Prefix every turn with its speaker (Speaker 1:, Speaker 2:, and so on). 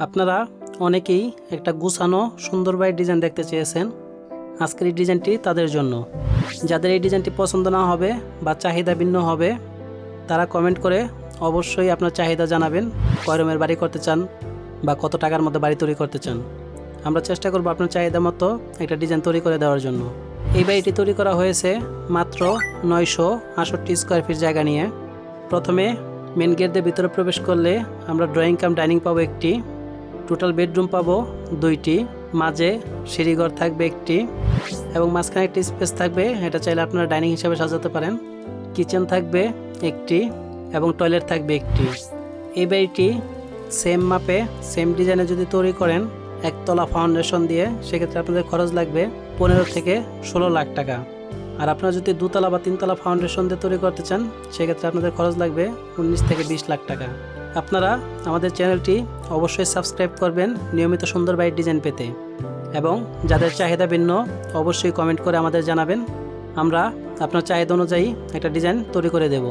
Speaker 1: আপনারা অনেকেই একটা গুছানো সুন্দর বাড়ির ডিজাইন দেখতে চেয়েছেন। আজকের এই ডিজাইনটি তাদের জন্য। যাদের এই ডিজাইনটি পছন্দ না হবে বা চাহিদা ভিন্ন হবে, তারা কমেন্ট করে অবশ্যই আপনার চাহিদা জানাবেন। কয় রুমের বাড়ি করতে চান বা কত টাকার মধ্যে বাড়ি তৈরি করতে চান। আমরা চেষ্টা করব আপনার চাহিদা মতো একটা ডিজাইন তৈরি করে দেওয়ার জন্য। এই বাড়িটি তৈরি করা হয়েছে মাত্র নয়শো আষট্টি স্কোয়ার ফিট জায়গা নিয়ে। প্রথমে মেন গেট দিয়ে ভিতরে প্রবেশ করলে আমরা ড্রয়িং কাম ডাইনিং পাবো একটি টোটাল বেডরুম পাবো দুইটি, মাঝে সিঁড়িঘর থাকবে একটি এবং মাঝখানে একটি স্পেস থাকবে, এটা চাইলে আপনারা ডাইনিং হিসাবে সাজাতে পারেন। কিচেন থাকবে একটি এবং টয়লেট থাকবে একটি। এই বাড়িটি সেম মাপে সেম ডিজাইনে যদি তৈরি করেন, একতলা ফাউন্ডেশন দিয়ে, সেক্ষেত্রে আপনাদের খরচ লাগবে পনেরো থেকে ষোলো লাখ টাকা। আর আপনারা যদি দুতলা বা তিনতলা ফাউন্ডেশন দিয়ে তৈরি করতে চান, সেক্ষেত্রে আপনাদের খরচ লাগবে উনিশ থেকে বিশ লাখ টাকা। আপনারা আমাদের চ্যানেলটি অবশ্যই সাবস্ক্রাইব করবেন নিয়মিত সুন্দর বাইক ডিজাইন পেতে। এবং যাদের চাহিদা ভিন্ন, অবশ্যই কমেন্ট করে আমাদের জানাবেন। আমরা আপনার চাহিদা অনুযায়ী একটা ডিজাইন তৈরি করে দেব।